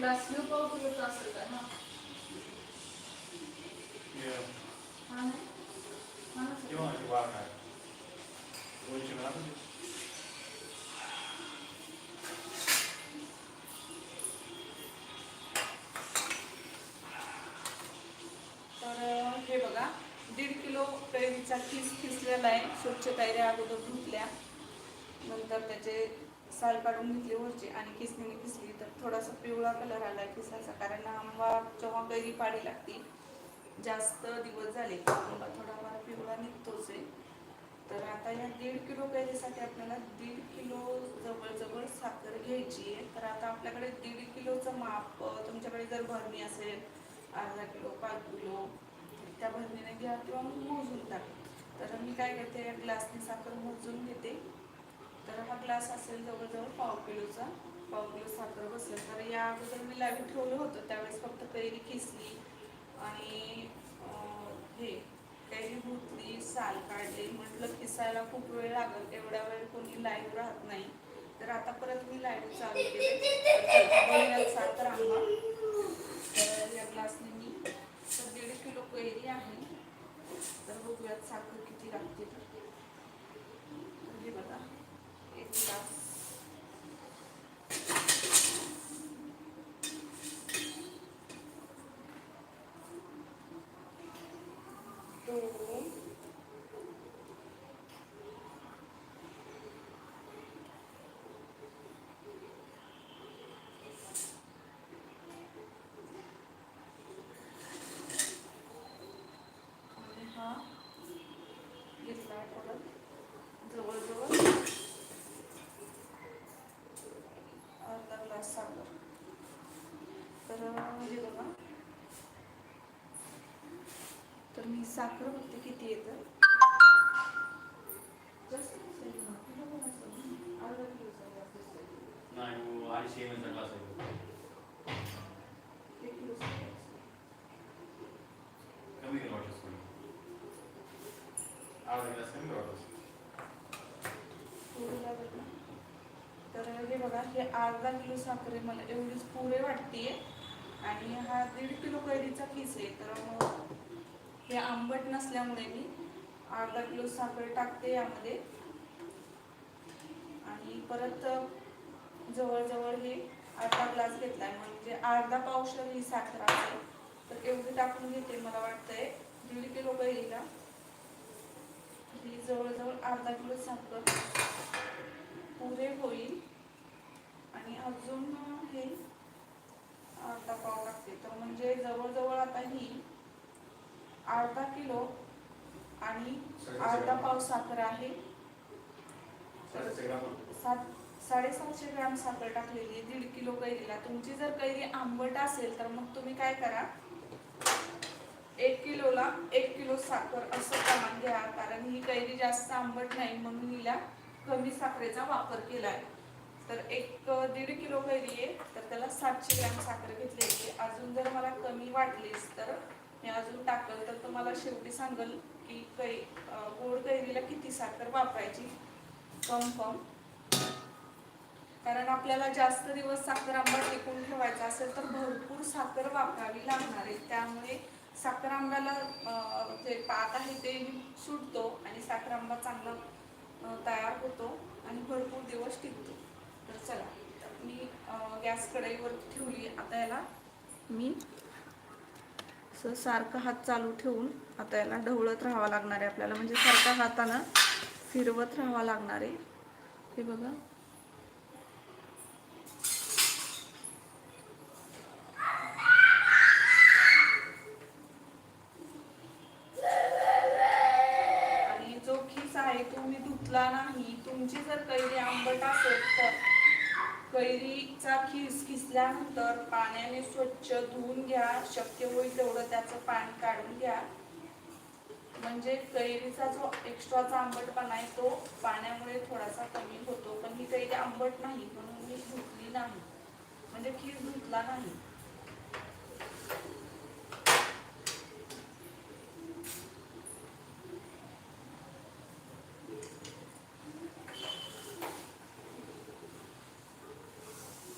Glass घेऊ पाव किलोचा असेल का ना हा नाही? हा नसेल. तर अं, हे बघा. दीड किलो कैरीचा किस किसलेला आहे. स्वच्छ कैऱ्या अगोदर धुतल्या. नंतर त्याचे साल काढून घेतली वरची आणि किसणीने किसली तर थोडासा पिवळा कलर आला किसायचा कारण आंबा जेव्हा कैरी पाडी लागते जास्त दिवस झाले. आंबा आंबा थोडाफार पिवळा निघतोच आहे. तर आता या दीड किलो कैरीसाठी आपल्याला दीड किलो जवळजवळ साखर घ्यायची आहे. तर आता आपल्याकडे दीड किलोचं माप तुमच्याकडे जर भरणी असेल अर्धा किलो पाच किलो त्या भरणीने घ्या किंवा मग मोजून टाक. तर मी काय करते या ग्लासने साखर मोजून घेते. तर हा ग्लास असेल जवळजवळ पाव किलोचा. पाव किलो साखर बसेल तर या अगोदर मी लावी ठेवलं होतं. त्यावेळेस फक्त कैरी खिसली आणि हे कैरी धुतली साल काढले. म्हटलं खिसायला खूप वेळ लागल. एवढ्या वेळ कोणी लाईव्ह राहत नाही. तर आता परत मी लाईव्ह चालू केले साखर आंबा तर या ग्लासने मी तर दीड किलो कैरी आहे तर बघूयात साखर किती लागते तर तर हे बघा एक ग्लास दोन आणि हा घेतला आहे परत जवळजवळ अर्धा ग्लास साखर तर म्हणजे बघा तर मी साखर बघते किती येतं जास्त नसेल ना, किलो पण असेल ना. अर्धा किलोचा ग्लास दिसतोय. एक किलोचा ग्लास. पुरे लागत ना. तर हे बघा हे अर्धा किलो साखर मला एवढीच पुरे वाटते आणि हा दीड किलो कैरीचा किस आहे तर मग हे आंबट नसल्यामुळे मी अर्धा किलो साखर टाकते यामध्ये. आणि परत जवळजवळ हे अर्धा ग्लास घेतलाय. म्हणजे अर्धा पावशर ही साखर आहे तर एवढी टाकून घेते मला वाटतंय. दीड किलो कैरीला ही जवळजवळ अर्धा किलो साखर पुरे होईल. आणि अजून हे अर्धा पाव लागते. तर म्हणजे जवळजवळ आता ही अर्धा किलो आणि अर्धा पाव साखर आहे. सात साडेसातशे ग्राम साखर टाकलेली आहे दीड किलो कैरीला. तुमची जर कैरी आंबट असेल तर मग तुम्ही काय करा? एक किलोला एक किलो साखर असं प्रमाण घ्या कारण ही कैरी जास्त आंबट नाही म्हणून हिला कमी साखरेचा वापर केला आहे तर एक दीड किलो कैरी आहे तर त्याला सातशे ग्रॅम साखर घेतलेली आहे. अजून जर मला कमी वाटलीच तर मी अजून टाकल तर तुम्हाला शेवटी सांगेल की कै गोड कैरीला किती साखर वापरायची? कन्फर्म कारण आपल्याला जास्त दिवस साखर आंबा टिकून ठेवायचा असेल तर भरपूर साखर वापरावी लागणार आहे. त्यामुळे साखर आंब्याला जे पात आहे ते सुटतो आणि साखर आंबा चांगला तयार होतो आणि भरपूर दिवस टिकतो. तर चला तर मी गॅस कढईवर ठेवली आता याला मी? असं सारखं हात चालू ठेवून आता याला ढवळत राहावं लागणार आहे आपल्याला. म्हणजे सारखा हातानं फिरवत राहावं लागणार आहे. हे बघा. आणि जो खिस आहे तो मी धुतला नाही. तुमची जर कैरी आंबट असेल तर. कैरीचा खिस खिसल्यानंतर पाण्याने स्वच्छ धुवून घ्या. शक्य होईल तेवढं त्याचं पाणी काढून घ्या. म्हणजे कैरीचा जो एक्स्ट्राचा आंबटपणा आहे तो पाण्यामुळे थोडासा कमी होतो. पण ही कैरी आंबट नाही म्हणून मी धुतली नाही. म्हणजे खीस धुतला नाही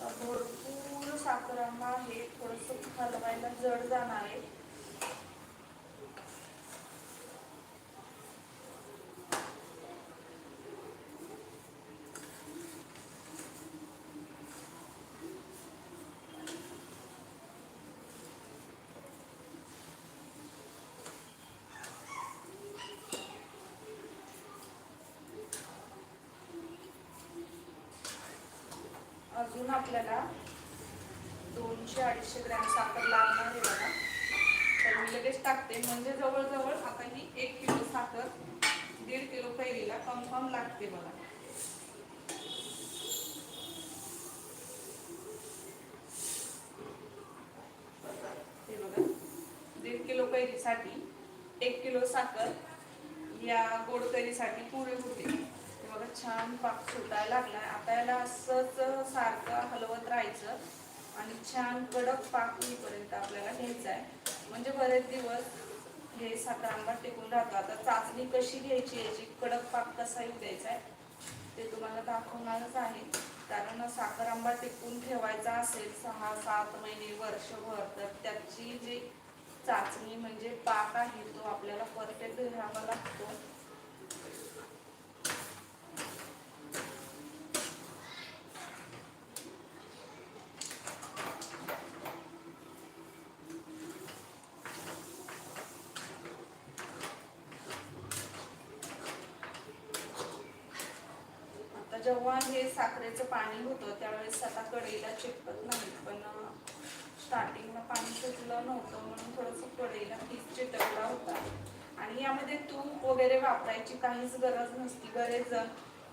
तर भरपूर साखर आंबा जड जाणार आहे. अजून आपल्याला दोनशे अडीचशे ग्रॅम साखर लागणार आहे बघा. तर मी लगेच टाकते. म्हणजे जवळजवळ आता ही एक किलो साखर दीड किलो कैरीला कन्फर्म लागते बघा. हे बघा. दीड किलो कैरीसाठी एक किलो साखर या गोड कैरीसाठी पुरे होते. बघा छान पाक सुटायला लागलाय. आता याला असंच सारखं हलवत राहायचं. आणि छान कडक पाकळीपर्यंत आपल्याला घ्यायचं आहे. म्हणजे बरेच दिवस हे साखर आंबा टिकून राहतो. आता चाचणी कशी घ्यायची याची कडक पाक कसा येऊ द्यायचा आहे. ते तुम्हाला दाखवणारच आहे. कारण साखर आंबा टिकून ठेवायचा असेल सहा सात महिने वर्षभर तर त्याची जी चाचणी म्हणजे पाक आहे तो आपल्याला परफेक्ट घ्यावा लागतो आता जेव्हा हे साखरेचं पाणी होतं त्यावेळेस आता कढईला चिटकत नाही. पण स्टार्टिंगला पाणी सुटलं नव्हतं म्हणून थोडंसं कढईला पीस चिटकला होता. आणि यामध्ये तूप वगैरे वापरायची काहीच गरज नसती. बरेच जण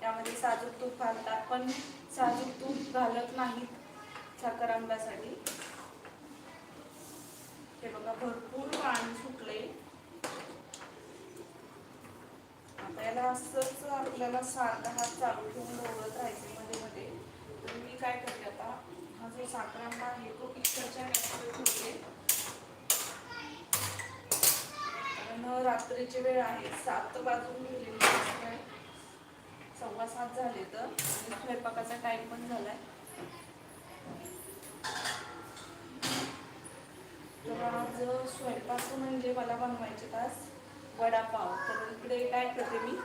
यामध्ये साजूक तूप घालतात पण साजूक तूप घालत नाहीत साखर आंब्यासाठी. हे बघा भरपूर पाणी सुटले आपल्याला असंच आपल्याला सारखा हात चालू ठेवून डोळत राहायचे मध्ये मध्ये. तर मी काय करते आता हा जो साखर आहे तो पिक्चरच्या नॅचरल ठेवते. कारण रात्रीची वेळ आहे सात वाजून गेलेली आहे सव्वा सात झाले तर स्वयंपाकाचा टाईम पण झालाय. तर आज स्वयंपाक म्हणजे मला बनवायचे तास. वडापाव. तर इकडे काय करते मी?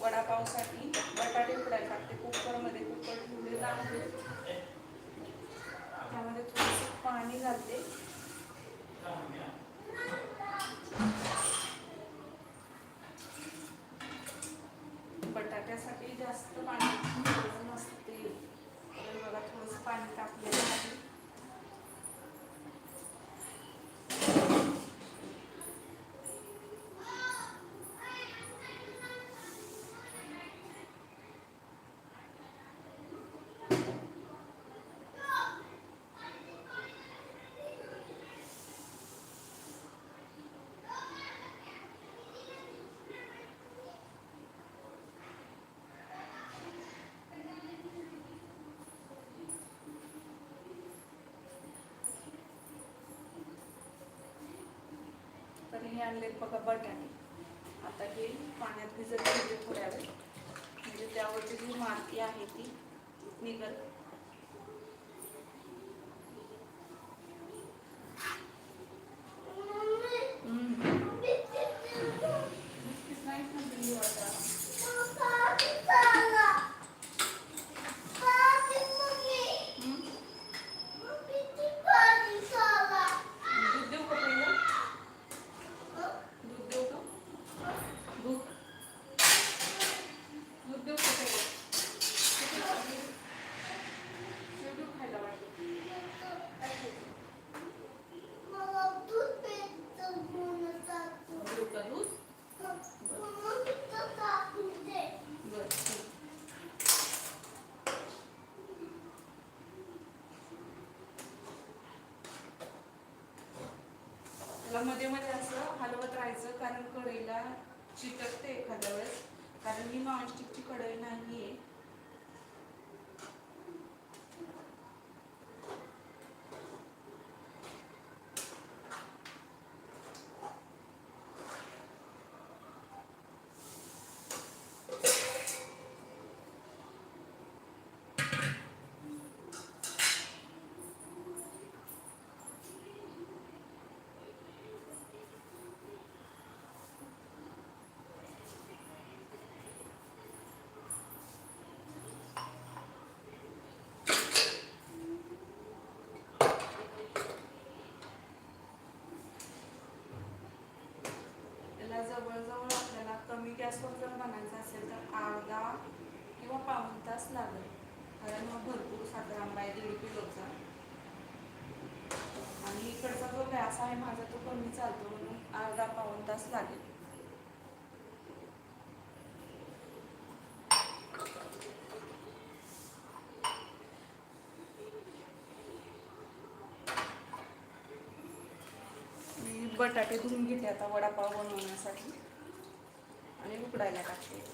वडापावसाठी बटाटे फ्राय टाकते. कुकरमध्ये कुकर ठेवलेला लागते त्यामध्ये थोडंसं पाणी घालते. बटाट्यासाठी जास्त पाणी नसते तर बघा थोडंसं पाणी टाकलेलं आहे. मी आणलेत बघा बटाणे. आता हे पाण्यात भिजत ठेवले थोड्या वेळ. म्हणजे त्यावरची जी माती आहे ती निघत नाही खाल्लेली वाटा. हम्म. दूध देऊ का पहिलं दूध देऊ का दूध दूध देऊ का पहिलं किती खाल्ली? शेव देऊ खायला वाटतं काय खायचं? देऊ का दूध बरं ठीक. त्याला मध्ये मध्ये असं हलवत राहायचं कारण कढईला चिटकते एखाद्या वेळेस. कारण ही नॉनस्टिकची कढई नाही आहे जवळजवळ आपल्याला कमी गॅसवर जर बनायचं असेल तर अर्धा किंवा पाऊन तास लागेल. कारण मग भरपूर साखर आंबा आहे दीड किलोचा. आणि इकडचा जो गॅस आहे माझा तो कमी चालतो म्हणून अर्धा पाऊन तास लागेल. बटाटे धुवून घेते आता वडापाव बनवण्यासाठी. आणि उकडायला टाकते.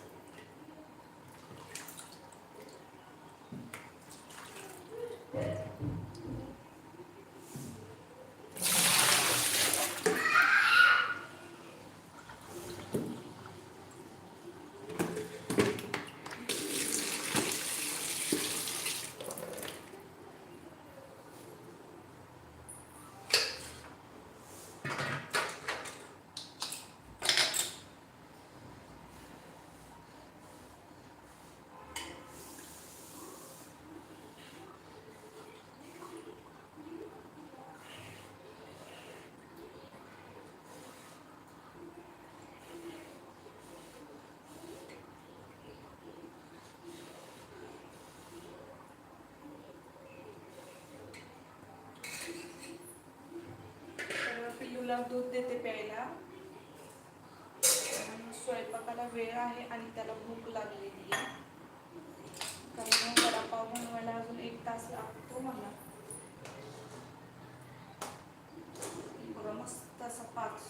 तर दूध देते प्यायला. स्वयंपाकाला वेळ आहे आणि त्याला भूक लागलेली आहे. कारण वडापाव बनवायला अजून एक तास लागतो मला. बघा मस्त असा पाच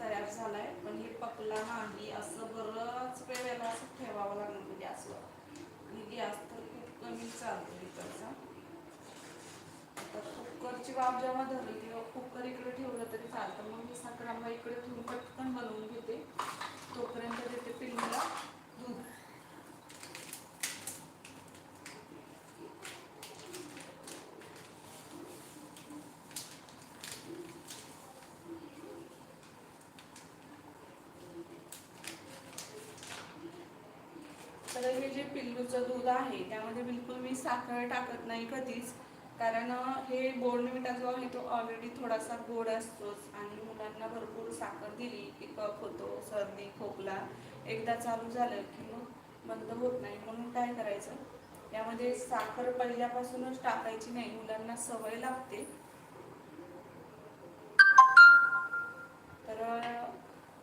तयार झालाय. पण हे पकला नाही असं बरंच वेळेला असं ठेवावं लागणार म्हणजे गॅसवर आणि गॅस तर खूप कमी चालतो इकडचा. आता कुकरची वाफ जेव्हा धरली तेव्हा कुकर इकडे ठेवलं तरी चालतं. मग मी साखर आंबा इकडे ठेवून पटकन बनवून घेते. तोपर्यंत देते पिल्लूला दूध. तर हे जे पिल्लूचं दूध आहे त्यामध्ये बिलकुल मी साखर टाकत नाही कधीच. कारण हे बोर्नविटा जो आहे तो ऑलरेडी थोडासा गोड असतोच. आणि मुलांना भरपूर साखर दिली की कप होतो सर्दी खोकला एकदा चालू झालं की मग बंद होत नाही. म्हणून काय करायचं? यामध्ये साखर पहिल्यापासूनच टाकायची नाही मुलांना सवय लागते. तर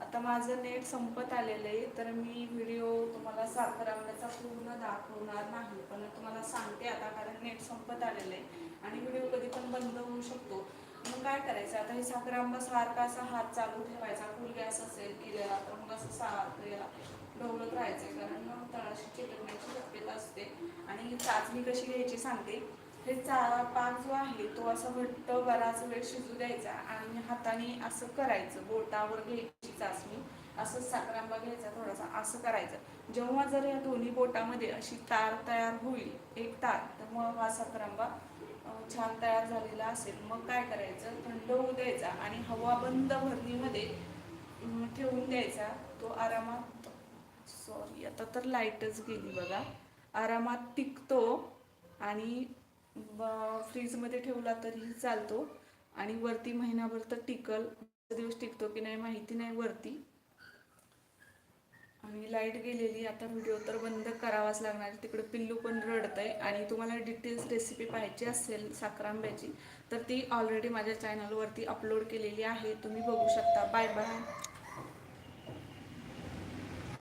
आता माझं नेट संपत आलेलं आहे तर मी व्हिडिओ तुम्हाला साखर आंब्याचा पूर्ण दाखवणार नाही पण तुम्हाला सांगते आता कारण नेट संपत आलेलं आहे. आणि व्हिडिओ कधी पण बंद होऊ शकतो. मग काय करायचं? आता हे साखर आंबा सारखा असा हात चालू ठेवायचा. फुल गॅस असेल केलेला तर मग असं सारखं याला ढवळत राहायचं. कारण मग तळाशी चिटकण्याची शक्यता असते. आणि ही चाचणी कशी घ्यायची सांगते? हे चा पाक जो आहे तो असा घट्ट बराच वेळ शिजू द्यायचा आणि हाताने असं करायचं. बोटावर घ्यायची चाचणी. असं साखरांबा घ्यायचा थोडासा असं करायचं. जेव्हा जर या दोन्ही बोटामध्ये अशी तार तयार होईल एक तार तर मग हा साखरांबा छान तयार झालेला असेल मग काय करायचं? थंड होऊ द्यायचा आणि हवा बंद भरणीमध्ये ठेवून द्यायचा. तो आरामात सॉरी आता तर लाईटच गेली बघा. आरामात टिकतो आणि ब- फ्रीजमध्ये ठेवला तरीही चालतो. आणि वरती महिनाभर तर टिकल. दिवस टिकतो की नाही माहिती नाही वरती. आणि लाइट गेलेली आता व्हिडिओ तर बंद करावाच लागणार तिकडे पिल्लू पण रडत आहे आणि तुम्हाला डिटेल्स रेसिपी पाहायची असेल साखर आंब्याची तर ती ऑलरेडी माझ्या चॅनलवरती अपलोड केलेली आहे. तुम्ही बघू शकता. Bye bye